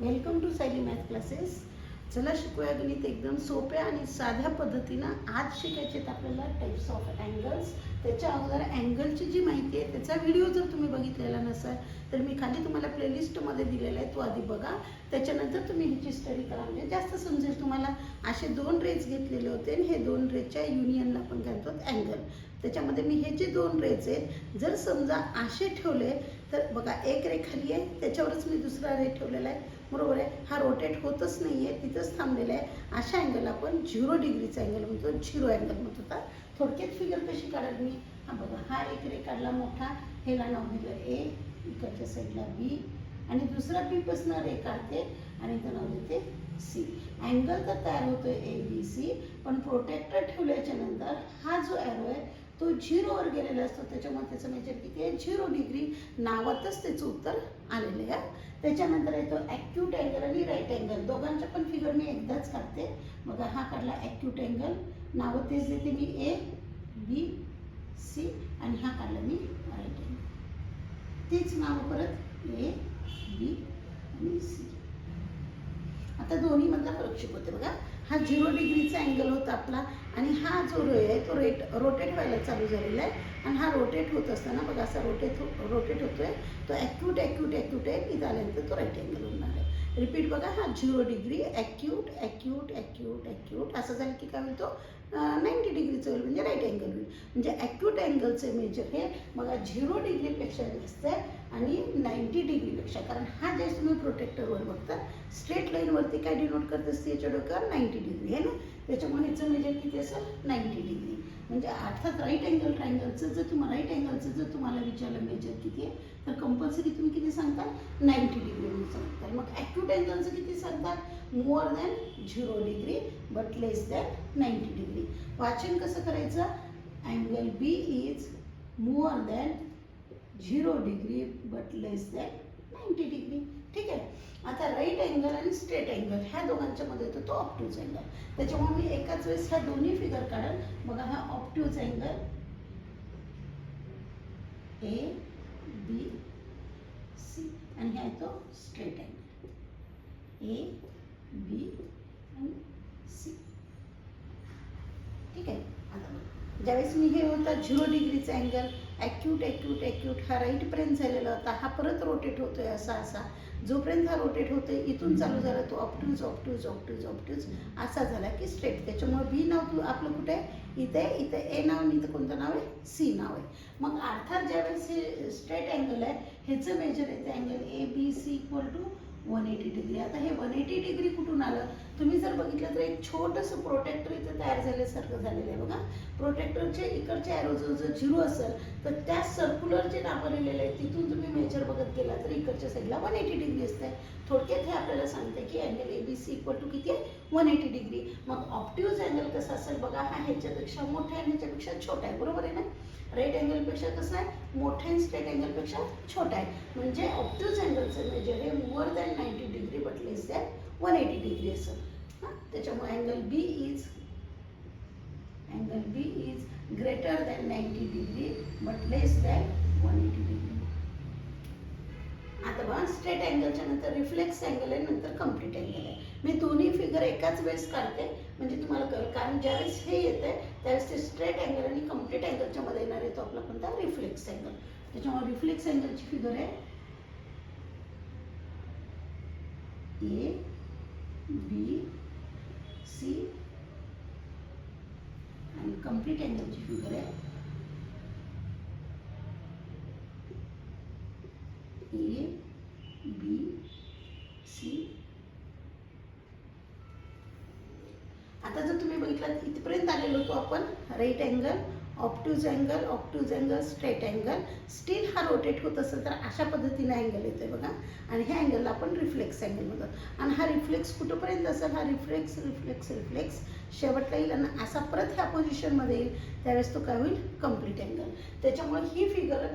Welcome to Sayali math classes चला शिकूया गणित एकदम सोप्या आणि साध्या पद्धतीनं. आज शिकायचे आहेत आपल्याला टाईप्स ऑफ अँगल्स त्याच्या अगोदर अँगलची जी माहिती आहे त्याचा व्हिडिओ जर तुम्ही बघितलेला नसाल तर मी खाली तुम्हाला प्लेलिस्टमध्ये दिलेला आहे तो आधी बघा. त्याच्यानंतर तुम्ही ह्याची स्टडी करा. म्हणजे जास्त समजेल तुम्हाला. असे दोन रेज घेतलेले होते आणि हे दोन रेजच्या युनियनला आपण घालतो अँगल त्याच्यामध्ये मी हे जे दोन रेज आहेत जर समजा असे ठेवले तर बघा एक रे खाली आहे त्याच्यावरच मी दुसरा रे ठेवलेला आहे. बरोबर आहे? हा रोटेट होतच नाही आहे तिथंच थांबलेला आहे. अशा अँगल आपण झिरो डिग्रीचा अँगल म्हणतो झिरो अँगल म्हणत. होता थोडक्यात फिगर कशी काढाल मी? हा बघा हा एक रे काढला मोठा ह्याला नाव दिलं ए इकडच्या साईडला बी आणि दुसरा बी पासून रे काढते आणि इथं नाव देते सी अँगल तर तयार होतोय ए बी सी पण प्रोटेक्टर ठेवल्याच्या नंतर हा जो ॲरो आहे तो झिरोवर गेलेला असतो त्याच्यामुळे त्याचं म्हणजे मेजर किती आहे झिरो डिग्री नावातच त्याचं उत्तर आलेलं आहे. त्याच्यानंतर येतो ॲक्यूट अँगल आणि राईट अँगल दोघांच्या पण फिगर मी एकदाच काढते. बघा हा काढला ॲक्यूट अँगल नावं तेच देते मी ए बी सी आणि हा काढला मी राईट अँगल तेच नावं परत ए बी आणि सी आता दोन्हीमधला फरक शिकवते बघा. हा झिरो डिग्रीचा अँगल होता. आपला. आणि हा जो रे आहे तो रेट रोटेट व्हायला चालू झालेला आहे. आणि हा रोटेट होत असताना बघा असा रोटेट हो-, रोटेट होतोय. तो ॲक्यूट ॲक्यूट ॲक्यूट आहे. की आल्यानंतर तो राईट अँगल होणार आहे. रिपीट बघा हा zero degree acute acute acute acute असं झालं की काय होईल तो? नाईंटी डिग्रीचं होईल म्हणजे राईट अँगल होईल. म्हणजे ॲक्यूट अँगलचे मेजर हे बघा झिरो डिग्रीपेक्षा जास्त आहे आणि नाईंटी डिग्रीपेक्षा कारण हा जे तुम्ही प्रोटेक्टरवर बघता. स्ट्रेट लाईनवरती काय डिनोट करत असते याच्या डोक्यावर नाईंटी डिग्री आहे ना? त्याच्यामुळे ह्याचं मेजर म्हणजे किती असेल नाईंटी डिग्री म्हणजे अर्थात राईट अँगल ट्रायंगलचं जर तुम्हाला राईट अँगलचं जर तुम्हाला विचारलं मेजर किती आहे तर कंपल्सरी तुम्ही किती सांगता? नाईंटी डिग्री म्हणून सांगताल मग ॲक्यूट अँगलचं किती सांगतात more than zero degree but less than ninety degree वाचन कसं करायचं? Angle B is more than zero degree but less than ninety degree ठीक आहे. आता राईट अँगल आणि स्ट्रेट अँगल ह्या दोघांच्या मध्ये येतो तो ऑप्ट्यूज अँगल त्याच्यामुळे मी एकाच वेळेस ह्या दोन्ही फिगर काढेल. बघा हा obtuse angle A B C आणि ह्या येतो स्ट्रेट अँगल ए बी आणि सी ठीक आहे. आता ज्यावेळेस मी हे होता झिरो डिग्रीचा अँगल ॲक्यूट ॲक्यूट ॲक्यूट हा राईटपर्यंत झालेला होता. हा परत रोटेट होतो आहे असा असा. जोपर्यंत हा रोटेट होतो आहे इथून चालू झाला तो ऑप्ट्यूज ऑप्ट्यूज ऑप्ट्यूज ऑप्ट्यूज असा झाला की स्ट्रेट त्याच्यामुळे बी नाव तू आपलं कुठे आहे? इथे इथे ए नाव आणि इथं कोणतं नाव आहे? सी नाव आहे. मग अर्थात ज्यावेळेस हे स्ट्रेट अँगल आहे ह्याचं मेजर येते angle A B C equal to one eighty degree. आता हे वन एटी डिग्री कुठून आलं? तुम्ही जर बघितलं तर एक छोटंसं प्रोटेक्टर इथं तयार झाल्यासारखं झालेलं आहे बघा. प्रोटेक्टरचे इकडचे ॲरो जर झिरो असेल तर त्या सर्क्युलर जे नावं आहे तिथून तुम्ही मेजर बघत गेला तर इकडच्या साईडला वन एटी डिग्री असते. थोडक्यात हे आपल्याला सांगते की अँगल सी इक्वल टू किती आहे? वन एटी डिग्री मग ऑप्टिव्ज अँगल कसा असेल बघा हा ह्याच्यापेक्षा मोठा आहे ह्याच्यापेक्षा छोटा आहे. बरोबर आहे ना? राईट अँगलपेक्षा कसं आहे? मोठ्या आणि स्ट्रेट अँगलपेक्षा छोटा आहे. म्हणजे ऑप्टिव्ज अँगलचं मेजर हे more than ninety degree but less than one eighty degree असं. हां? त्याच्यामुळे angle B is angle B is greater than ninety degree but less than आता स्ट्रेट अँगलच्या नंतर रिफ्लेक्स अँगल आहे नंतर कंप्लीट अँगल आहे. मी दोन्ही फिगर एकाच वेळेस काढते म्हणजे तुम्हाला कळेल. कारण ज्यावेळेस हे येतं त्यावेळेस ते स्ट्रेट अँगल आणि कंप्लीट अँगलच्या मध्ये येणार आहे तो आपला कोणता? रिफ्लेक्स अँगल त्याच्यामुळे रिफ्लेक्स अँगलची फिगर आहे ए बी सी आणि कंप्लीट अँगलची फिगर आहे ए बी सी आता जर तुम्ही बघितलं इथपर्यंत आलेलो होतो आपण right angle obtuse angle obtuse angle straight angle still हा रोटेट होत असेल तर अशा पद्धतीने अँगल येतोय बघा. आणि ह्या अँगलला आपण रिफ्लेक्स अँगल म्हणतो. आणि हा रिफ्लेक्स कुठंपर्यंत असेल? हा रिफ्लेक्स रिफ्लेक्स रिफ्लेक्स शेवटला येईल आणि असा परत ह्या पोझिशनमध्ये येईल त्यावेळेस तो काय होईल? कंप्लीट अँगल त्याच्यामुळे ही फिगर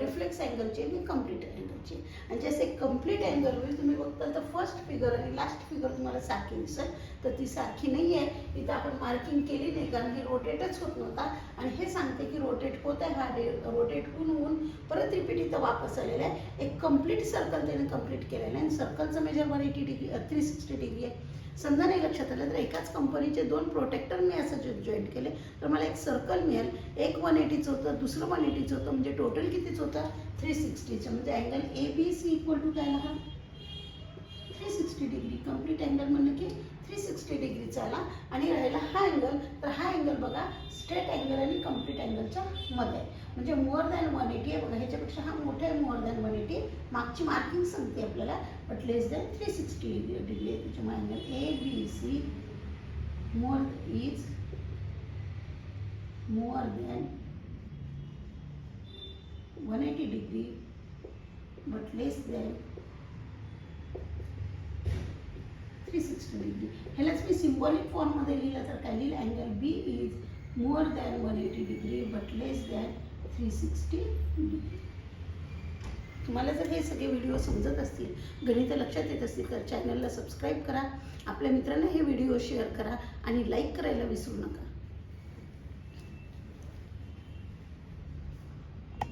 रिफ्लेक्स अँगलची आणि कंप्लीट अँगलची आणि जसे कंप्लीट अँगल होईल तुम्ही बघता तर फर्स्ट फिगर आणि लास्ट फिगर तुम्हाला सारखी दिसेल. तर ती सारखी नाही आहे इथं आपण मार्किंग केली नाही कारण की रोटेटच होत नव्हता. आणि हे सांगते की रोटेट होत आहे हा रोटेट होऊन होऊन परत रिपीट इथं वापस आलेला आहे. एक कंप्लीट सर्कल त्याने कंप्लीट केलेलं आहे. आणि सर्कलचं measure one eighty degree three sixty degree आहे. समजा नाही लक्षात आलं तर एकाच कंपनीचे दोन प्रोटेक्टर मी असं जॉईंट केले. तर मला एक सर्कल मिळेल. एक वन एटीचं होतं दुसरं वन एटीचं होतं. म्हणजे टोटल कितीच होतं? थ्री सिक्स्टीचं म्हणजे angle A B C equal to काय हा three sixty degree complete angle म्हणलं की थ्री सिक्स्टी डिग्रीचा आला आणि राहिला हा अँगल तर हा अँगल बघा स्ट्रेट अँगल आणि कंप्लीट अँगलच्या मध्ये. आहे. म्हणजे मोर दॅन वन एटी आहे बघा. ह्याच्यापेक्षा हा मोठा आहे मोर दॅन वन एटी मागची मार्किंग सांगते आपल्याला but less than three sixty degree आहे. त्याच्यामुळे angle A B C more is more than one eighty degree but less than three sixty degree ह्यालाच मी सिम्बॉलिक फॉर्ममध्ये लिहिलं तर काय? लिहिलं? Angle B is more than one eighty degree but less than three sixty degree तुम्हाला जर हे सगळे व्हिडिओ समजत असतील गणित लक्षात येत असतील तर चॅनलला सबस्क्राईब करा. आपल्या मित्रांना हे व्हिडिओ शेअर करा आणि लाईक करायला विसरू नका.